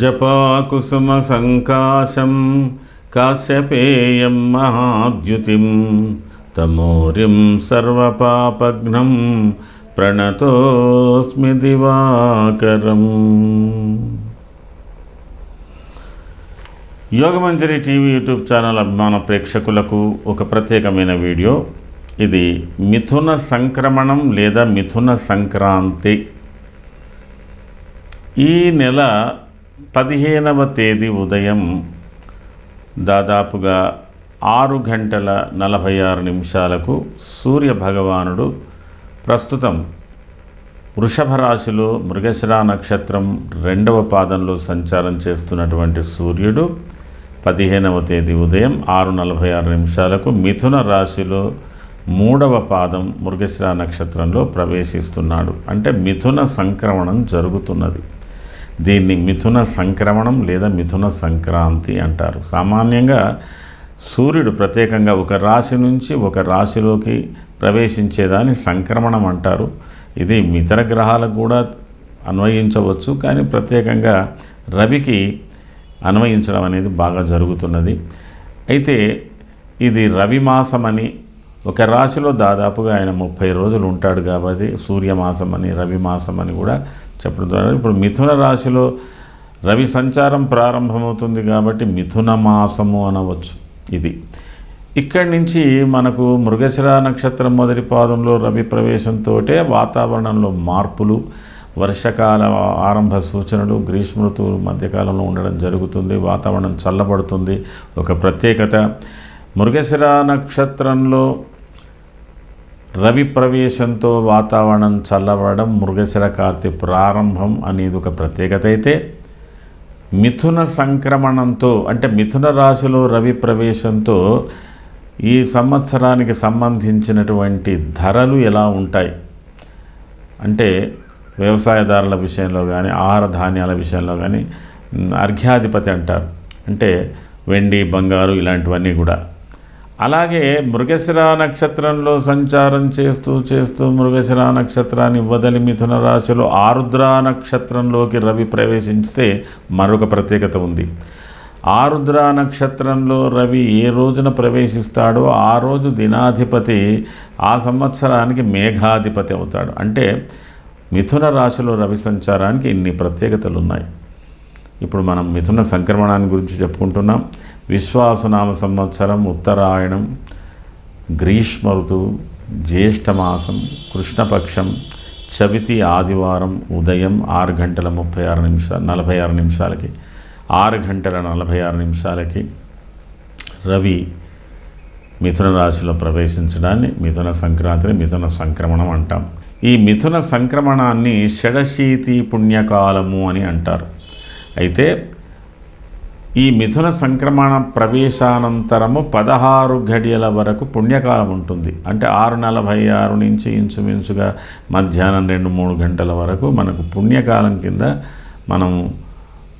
జపాకుసుమ సంకాశం కాశ్యపేయం మహాద్యుతిం తమోరిం సర్వపాపఘ్నం ప్రణతోస్మి Divakaram. Yogamanjari TV YouTube channel అభిమాన ప్రేక్షకులకు ఒక ప్రత్యేకమైన వీడియో. ఇది మిథున సంక్రమణం లేదా మిథున సంక్రాంతి. ఈ నెల పదిహేనవ తేదీ ఉదయం దాదాపుగా ఆరు గంటల నలభై ఆరు నిమిషాలకు సూర్య భగవానుడు ప్రస్తుతం వృషభ రాశిలో మృగశిరా నక్షత్రం రెండవ పాదంలో సంచారం చేస్తున్నటువంటి సూర్యుడు పదిహేనవ తేదీ ఉదయం ఆరు నలభై ఆరు నిమిషాలకు మిథున రాశిలో మూడవ పాదం మృగశిర నక్షత్రంలో ప్రవేశిస్తున్నాడు. అంటే మిథున సంక్రమణం జరుగుతున్నది. దీన్ని మిథున సంక్రమణం లేదా మిథున సంక్రాంతి అంటారు. సామాన్యంగా సూర్యుడు ప్రత్యేకంగా ఒక రాశి నుంచి ఒక రాశిలోకి ప్రవేశించేదాన్ని సంక్రమణం అంటారు. ఇది ఇతర గ్రహాలకు కూడా అన్వయించవచ్చు కానీ ప్రత్యేకంగా రవికి అన్వయించడం అనేది బాగా జరుగుతున్నది. అయితే ఇది రవి మాసమని ఒక రాశిలో దాదాపుగా ఆయన ముప్పై రోజులు ఉంటాడు కాబట్టి సూర్యమాసం అని రవి మాసం అని కూడా చెప్పడం ద్వారా ఇప్పుడు మిథున రాశిలో రవి సంచారం ప్రారంభమవుతుంది కాబట్టి మిథున మాసము అనవచ్చు ఇది. ఇక్కడి నుంచి మనకు మృగశిర నక్షత్రం మొదటి పాదంలో రవి ప్రవేశంతో వాతావరణంలో మార్పులు వర్షకాల ఆరంభ సూచనలు గ్రీష్మ ఋతువు మధ్యకాలంలో ఉండడం జరుగుతుంది వాతావరణం చల్లబడుతుంది. ఒక ప్రత్యేకత మృగశిర నక్షత్రంలో రవి ప్రవేశంతో వాతావరణం చల్లబడడం మృగశిర కార్తె ప్రారంభం అనేది ఒక ప్రత్యేకత అయితే మిథున సంక్రమణంతో అంటే మిథున రాశిలో రవి ప్రవేశంతో ఈ సంవత్సరానికి సంబంధించినటువంటి ధరలు ఎలా ఉంటాయి? అంటే వ్యవసాయదారుల విషయంలో కానీ ఆహార ధాన్యాల విషయంలో కానీ అర్ఘ్యాధిపతి అంటారు. అంటే వెండి బంగారు ఇలాంటివన్నీ కూడా. అలాగే మృగశిర నక్షత్రంలో సంచారం చేస్తూ చేస్తూ మృగశిర నక్షత్రాన్ని వదలి మిథున రాశిలో ఆరుద్ర నక్షత్రంలోకి రవి ప్రవేశిస్తే మరొక ప్రత్యేకత ఉంది. ఆరుద్ర నక్షత్రంలో రవి ఏ రోజున ప్రవేశిస్తాడో ఆ రోజు దినాధిపతి ఆ సంవత్సరానికి మేఘాధిపతి అవుతాడు. అంటే మిథున రాశిలో రవి సంచారానికి ఇన్ని ప్రత్యేకతలు ఉన్నాయి ఇప్పుడు మనం మిథున సంక్రమణాన్ని గురించి చెప్పుకుంటున్నాం. విశ్వాసనామ సంవత్సరం ఉత్తరాయణం గ్రీష్మ ఋతువు జ్యేష్ఠమాసం కృష్ణపక్షం చవితి ఆదివారం ఉదయం ఆరు గంటల ముప్పై ఆరు నిమిషాలు నలభై ఆరు నిమిషాలకి. ఆరు గంటల నలభై ఆరు నిమిషాలకి రవి మిథున రాశిలో ప్రవేశించడాన్ని మిథున సంక్రాంతిని మిథున సంక్రమణం అంటాం. ఈ మిథున సంక్రమణాన్ని షడశీతి పుణ్యకాలము అని అంటారు. అయితే ఈ మిథున సంక్రమణ ప్రవేశానంతరము పదహారు ఘడియల వరకు పుణ్యకాలం ఉంటుంది. అంటే ఆరు నలభై ఆరు నుంచి ఇంచుమించుగా మధ్యాహ్నం రెండు మూడు గంటల వరకు మనకు పుణ్యకాలం కింద మనము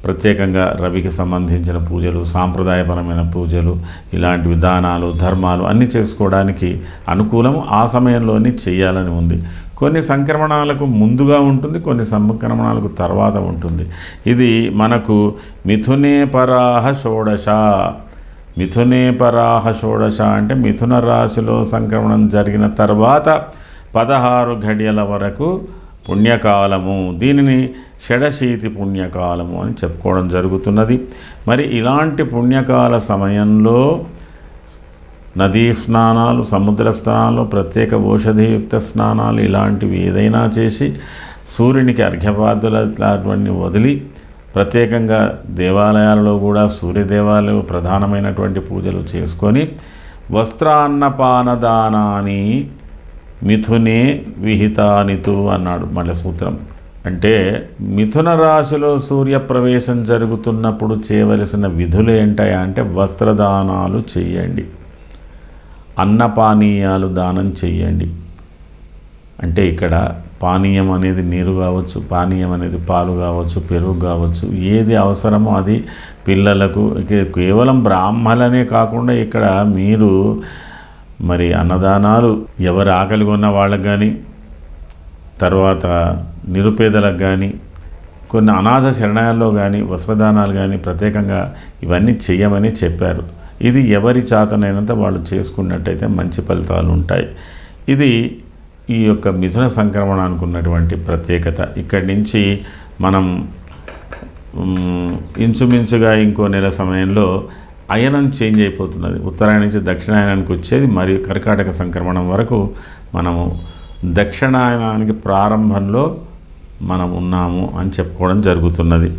ప్రత్యేకంగా రవికి సంబంధించిన పూజలు సాంప్రదాయపరమైన పూజలు ఇలాంటి విధానాలు ధర్మాలు అన్నీ చేసుకోవడానికి అనుకూలం ఆ సమయంలోని చేయాలని ఉంది. కొన్ని సంక్రమణాలకు ముందుగా ఉంటుంది కొన్ని సంక్రమణాలకు తర్వాత ఉంటుంది. ఇది మనకు మిథునే పరాహ షోడశ. మిథునే పరాహ షోడశ అంటే మిథున రాశిలో సంక్రమణం జరిగిన తర్వాత పదహారు ఘడియల వరకు పుణ్యకాలము. దీనిని షడశీతి పుణ్యకాలము అని చెప్పుకోవడం జరుగుతున్నది. మరి ఇలాంటి పుణ్యకాల సమయంలో నదీ స్నానాలు సముద్ర స్నానాలు ప్రత్యేక ఔషధియుక్త స్నానాలు ఇలాంటివి ఏదైనా చేసి సూర్యునికి అర్ఘ్యపాదుల వదిలి ప్రత్యేకంగా దేవాలయాలలో కూడా సూర్య దేవాలయం ప్రధానమైనటువంటి పూజలు చేసుకొని వస్త్రాన్నపానదానాన్ని మిథునే విహితానితు అన్నాడు మళ్ళీ సూత్రం అంటే మిథున రాశిలో సూర్యప్రవేశం జరుగుతున్నప్పుడు చేయవలసిన విధులు ఏంటాయా అంటే వస్త్రదానాలు చేయండి. అన్నపానీయాలు దానం చేయండి అంటే ఇక్కడ పానీయం అనేది నీరు కావచ్చు పానీయం అనేది పాలు కావచ్చు పెరుగు కావచ్చు ఏది అవసరమో అది పిల్లలకు కేవలం బ్రాహ్మలనే కాకుండా ఇక్కడ మీరు మరి అన్నదానాలు ఎవరు ఆకలి ఉన్న వాళ్ళకు కానీ తర్వాత నిరుపేదలకు కానీ కొన్ని అనాథ శరణాల్లో కానీ వస్త్రదానాలు కానీ ప్రత్యేకంగా ఇవన్నీ చేయమని చెప్పారు. ఇది ఎవరి చేతనైనంత వాళ్ళు చేసుకున్నట్టయితే మంచి ఫలితాలు ఉంటాయి. ఇది ఈ యొక్క మిథున సంక్రమణానికి ఉన్నటువంటి ప్రత్యేకత. ఇక్కడి నుంచి మనం ఇంచుమించుగా ఇంకో నెల సమయంలో అయనం చేంజ్ అయిపోతున్నది. ఉత్తరాయణ నుంచి దక్షిణాయనానికి వచ్చేది మరియు కర్కాటక సంక్రమణం వరకు మనము దక్షిణాయనానికి ప్రారంభంలో మనం ఉన్నాము అని చెప్పుకోవడం జరుగుతున్నది.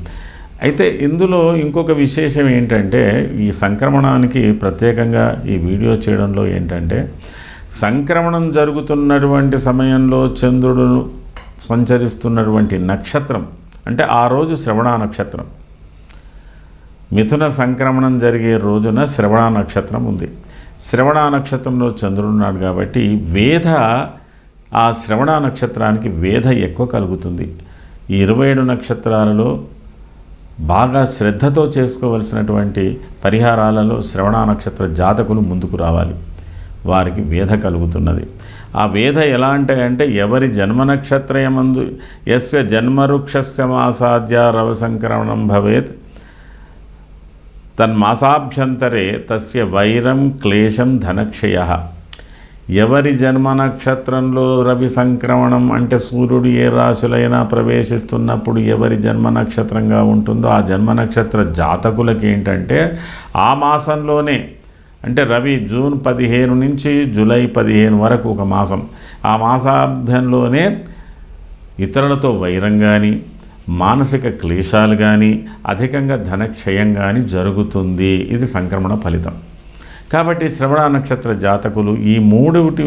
అయితే ఇందులో ఇంకొక విశేషం ఏంటంటే ఈ సంక్రమణానికి ప్రత్యేకంగా ఈ వీడియో చేయడంలో ఏంటంటే సంక్రమణం జరుగుతున్నటువంటి సమయంలో చంద్రుడును సంచరిస్తున్నటువంటి నక్షత్రం అంటే ఆ రోజు శ్రవణ నక్షత్రం. మిథున సంక్రమణం జరిగే రోజున శ్రవణ నక్షత్రం ఉంది. శ్రవణ నక్షత్రంలో చంద్రుడు ఉన్నాడు కాబట్టి వేధ ఆ శ్రవణ నక్షత్రానికి వేధ ఎక్కువ కలుగుతుంది. ఈ ఇరవై ఏడు నక్షత్రాలలో బాగా శ్రద్ధతో చేసుకోవలసినటువంటి పరిహారాలలో శ్రవణ నక్షత్ర జాతకులు ముందుకు రావాలి. వారికి వేధ కలుగుతున్నది. ఆ వేద ఎలా అంటే ఎవరి జన్మ నక్షత్రయమందు ఎస్య జన్మవృక్షస్య మాసాద్య రవ సంక్రమణం భవేత్. తన్మాసాభ్యంతరే తస్య వైరం క్లేశం ధనక్షయ. ఎవరి జన్మ నక్షత్రంలో రవి సంక్రమణం అంటే సూర్యుడు ఏ రాశులైనా ప్రవేశిస్తున్నప్పుడు ఎవరి జన్మ నక్షత్రంగా ఉంటుందో ఆ జన్మ నక్షత్ర జాతకులకి ఏంటంటే ఆ మాసంలోనే అంటే రవి జూన్ పదిహేను నుంచి జూలై పదిహేను వరకు ఒక మాసం. ఆ మాసాభ్యంలోనే ఇతరులతో వైరం కానీ మానసిక క్లేశాలు కానీ అధికంగా ధనక్షయం కానీ జరుగుతుంది. ఇది సంక్రమణ ఫలితం. కాబట్టి శ్రవణ నక్షత్ర జాతకులు ఈ మూడుటి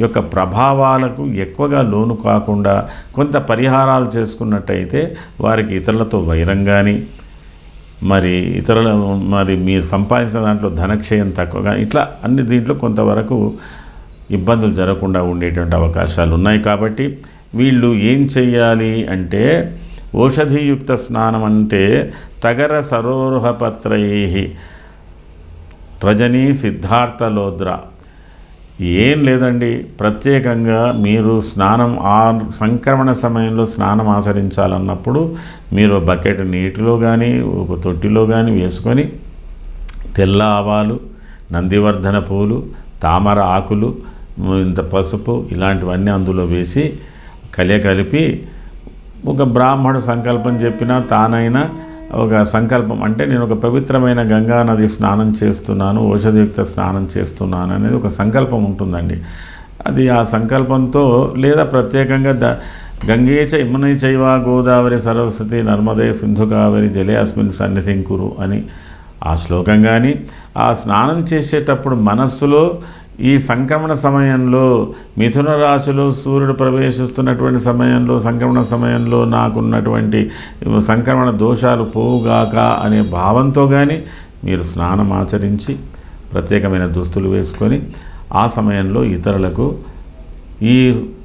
యొక్క ప్రభావాలకు ఎక్కువగా లోను కాకుండా కొంత పరిహారాలు చేసుకున్నట్టయితే వారికి ఇతరులతో వైరం కానీ మరి ఇతరుల మరి మీరు సంపాదించిన దాంట్లో ధనక్షయం తక్కువగా ఇట్లా అన్ని దీంట్లో కొంతవరకు ఇబ్బందులు జరగకుండా ఉండేటువంటి అవకాశాలు ఉన్నాయి కాబట్టి వీళ్ళు ఏం చెయ్యాలి అంటే ఔషధియుక్త స్నానం అంటే తగర సరోరుహపత్రై రజనీ సిద్ధార్థ లోద్ర ఏం లేదండి ప్రత్యేకంగా మీరు స్నానం ఆ సంక్రమణ సమయంలో స్నానం ఆచరించాలన్నప్పుడు మీరు బకెట్ నీటిలో కానీ ఒక తొట్టిలో కానీ వేసుకొని తెల్ల ఆవాలు నందివర్ధన పూలు తామర ఆకులు ఇంత పసుపు ఇలాంటివన్నీ అందులో వేసి కలియకలిపి ఒక బ్రాహ్మడు సంకల్పం చెప్పినా తానైనా ఒక సంకల్పం అంటే నేను ఒక పవిత్రమైన గంగా నది స్నానం చేస్తున్నాను ఔషధయుక్త స్నానం చేస్తున్నాను అనేది ఒక సంకల్పం ఉంటుందండి. అది ఆ సంకల్పంతో లేదా ప్రత్యేకంగా ద గంగే చ చైవ గోదావరి సరస్వతి నర్మదే సింధు కావేరి జలే అస్మిన్ సన్నిధింకురు అని ఆ శ్లోకం కానీ ఆ స్నానం చేసేటప్పుడు మనస్సులో ఈ సంక్రమణ సమయంలో మిథున రాశిలో సూర్యుడు ప్రవేశిస్తున్నటువంటి సమయంలో సంక్రమణ సమయంలో నాకున్నటువంటి సంక్రమణ దోషాలు పోవుగాక అనే భావంతో కానీ మీరు స్నానం ఆచరించి ప్రత్యేకమైన దుస్తులు వేసుకొని ఆ సమయంలో ఇతరులకు ఈ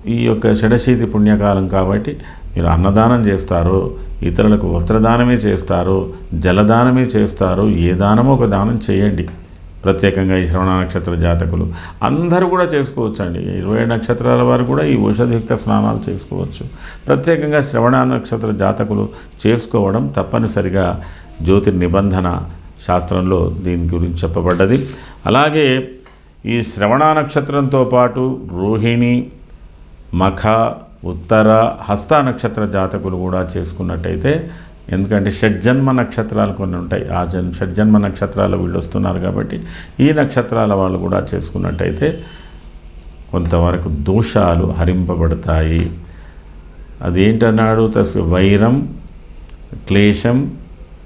ఈ యొక్క షడశీతి పుణ్యకాలం కాబట్టి మీరు అన్నదానం చేస్తారు ఇతరులకు వస్త్రదానమే చేస్తారు జలదానమే చేస్తారు ఏ దానమో ఒక దానం చేయండి. ప్రత్యేకంగా ఈ శ్రవణ నక్షత్ర జాతకులు. అందరూ కూడా చేసుకోవచ్చు అండి ఇరవై నక్షత్రాల వారు కూడా ఈ ఔషధయుక్త స్నానాలు చేసుకోవచ్చు. ప్రత్యేకంగా శ్రవణ నక్షత్ర జాతకులు చేసుకోవడం తప్పనిసరిగా జ్యోతి నిబంధన శాస్త్రంలో దీని గురించి చెప్పబడ్డది. అలాగే ఈ శ్రవణ నక్షత్రంతో పాటు రోహిణి మఖ ఉత్తర హస్త నక్షత్ర జాతకులు కూడా చేసుకున్నట్టయితే ఎందుకంటే షడ్జన్మ నక్షత్రాలు కొన్ని ఉంటాయి. ఆ జన్ షడ్జన్మ నక్షత్రాలు వీళ్ళు వస్తున్నారు కాబట్టి ఈ నక్షత్రాల వాళ్ళు కూడా చేసుకున్నట్టయితే కొంతవరకు దోషాలు హరింపబడతాయి. అదేంటన్నాడు? తస్ వైరం క్లేశం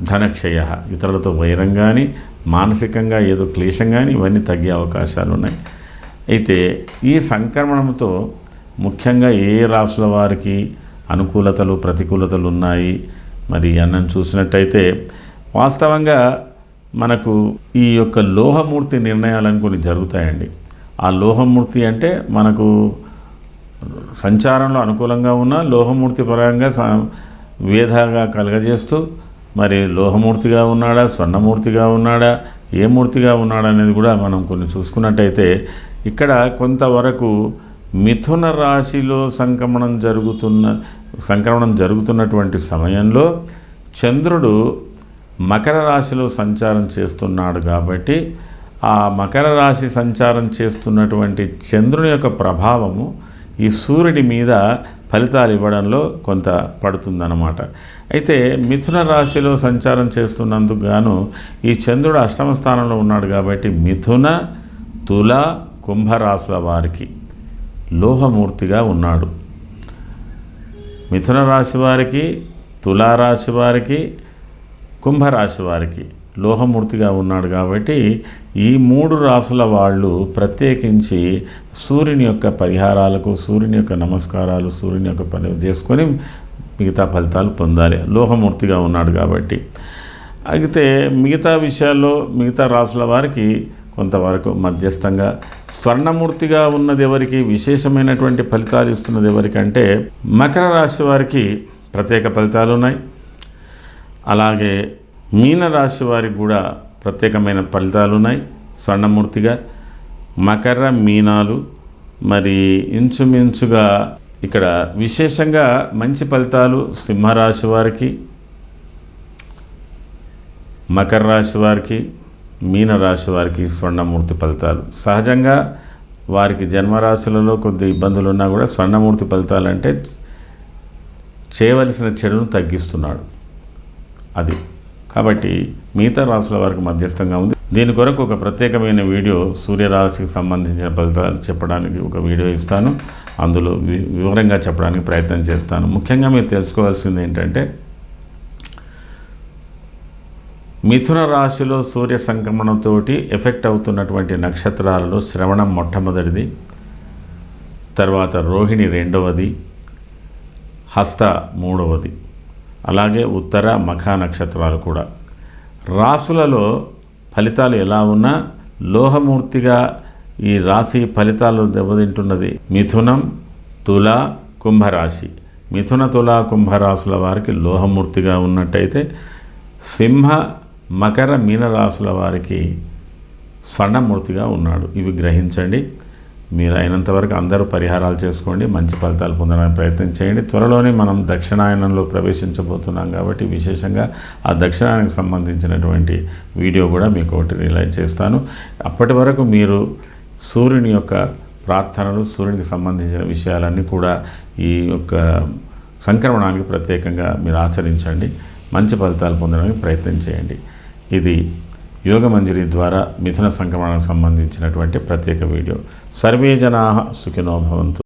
ధనక్షయ. ఇతరులతో వైరం కానీ మానసికంగా ఏదో క్లేశం కానీ ఇవన్నీ తగ్గే అవకాశాలు ఉన్నాయి. అయితే ఈ సంక్రమణంతో ముఖ్యంగా ఏ రాసుల వారికి అనుకూలతలు ప్రతికూలతలు ఉన్నాయి? మరి అన్నం చూసినట్టయితే వాస్తవంగా మనకు ఈ యొక్క లోహమూర్తి నిర్ణయాలను కొన్ని జరుగుతాయండి. ఆ లోహమూర్తి అంటే మనకు సంచారంలో అనుకూలంగా ఉన్న లోహమూర్తి పరంగా స- వేధాగా కలగజేస్తూ మరి లోహమూర్తిగా ఉన్నాడా స్వర్ణమూర్తిగా ఉన్నాడా ఏ మూర్తిగా ఉన్నాడా అనేది కూడా మనం కొన్ని చూసుకున్నట్టయితే ఇక్కడ కొంతవరకు మిథున రాశిలో సంక్రమణం జరుగుతున్న సంక్రమణం జరుగుతున్నటువంటి సమయంలో చంద్రుడు మకర రాశిలో సంచారం చేస్తున్నాడు కాబట్టి ఆ మకర రాశి సంచారం చేస్తున్నటువంటి చంద్రుని యొక్క ప్రభావము ఈ సూర్యుడి మీద ఫలితాలు ఇవ్వడంలో కొంత పడుతుందన్నమాట. అయితే మిథున రాశిలో సంచారం చేస్తున్నందుకు గాను ఈ చంద్రుడు అష్టమ స్థానంలో ఉన్నాడు కాబట్టి మిథున తుల కుంభరాశుల వారికి లోహమూర్తిగా ఉన్నాడు. మిథున రాశి వారికి తులారాశి వారికి కుంభరాశి వారికి లోహమూర్తిగా ఉన్నాడు కాబట్టి ఈ మూడు రాసుల వాళ్ళు ప్రత్యేకించి సూర్యుని యొక్క పరిహారాలకు సూర్యుని యొక్క నమస్కారాలు సూర్యుని యొక్క పని చేసుకొని మిగతా ఫలితాలు పొందాలి. లోహమూర్తిగా ఉన్నాడు కాబట్టి. అయితే మిగతా విషయాల్లో మిగతా రాసుల వారికి కొంతవరకు మధ్యస్థంగా. స్వర్ణమూర్తిగా ఉన్నది ఎవరికి విశేషమైనటువంటి ఫలితాలు ఇస్తున్నది ఎవరికంటే మకర రాశి వారికి ప్రత్యేక ఫలితాలు ఉన్నాయి. అలాగే మీన రాశి వారికి కూడా ప్రత్యేకమైన ఫలితాలు ఉన్నాయి. స్వర్ణమూర్తిగా మకర మీనాలు మరి ఇంచుమించుగా ఇక్కడ విశేషంగా మంచి ఫలితాలు సింహరాశి వారికి మకర రాశి వారికి మీన రాశి వారికి స్వర్ణమూర్తి ఫలితాలు. సహజంగా వారికి జన్మరాశులలో కొద్ది ఇబ్బందులు ఉన్నా కూడా స్వర్ణమూర్తి ఫలితాలు అంటే చేయవలసిన చెడును తగ్గిస్తున్నాడు. అది. కాబట్టి మిగతా రాశుల వారికి మధ్యస్థంగా ఉంది. దీని కొరకు ఒక ప్రత్యేకమైన వీడియో సూర్యరాశికి సంబంధించిన ఫలితాలు చెప్పడానికి ఒక వీడియో ఇస్తాను. అందులో వి- వివరంగా చెప్పడానికి ప్రయత్నం చేస్తాను. ముఖ్యంగా మీరు తెలుసుకోవాల్సింది ఏంటంటే మిథున రాశిలో సూర్య సంక్రమణంతోటి ఎఫెక్ట్ అవుతున్నటువంటి నక్షత్రాలలో శ్రవణం మొట్టమొదటిది తర్వాత రోహిణి రెండవది హస్త మూడవది అలాగే ఉత్తర మఖ నక్షత్రాలు కూడా. రాసులలో ఫలితాలు ఎలా ఉన్నా లోహమూర్తిగా ఈ రాశి ఫలితాలు దెబ్బతింటున్నది మిథునం తుల కుంభరాశి. మిథున తుల కుంభరాశుల వారికి లోహమూర్తిగా ఉన్నట్టయితే సింహ మకర మీనరాశుల వారికి స్వర్ణమూర్తిగా ఉన్నాడు. ఇవి గ్రహించండి. మీరు అయినంతవరకు అందరూ పరిహారాలు చేసుకోండి. మంచి ఫలితాలు పొందడానికి ప్రయత్నం చేయండి. త్వరలోనే మనం దక్షిణాయనంలో ప్రవేశించబోతున్నాం కాబట్టి విశేషంగా ఆ దక్షిణాయనకు సంబంధించినటువంటి వీడియో కూడా మీకు ఒకటి రిలైజ్ చేస్తాను. అప్పటి వరకు మీరు సూర్యుని యొక్క ప్రార్థనలు సూర్యునికి సంబంధించిన విషయాలన్నీ కూడా ఈ యొక్క సంక్రమణానికి ప్రత్యేకంగా మీరు ఆచరించండి. మంచి ఫలితాలు పొందడానికి ప్రయత్నం చేయండి. ఇది యోగమంజరి ద్వారా మిథున సంక్రమణకు సంబంధించినటువంటి ప్రత్యేక వీడియో. సర్వే జనా సుఖినో భవంతు.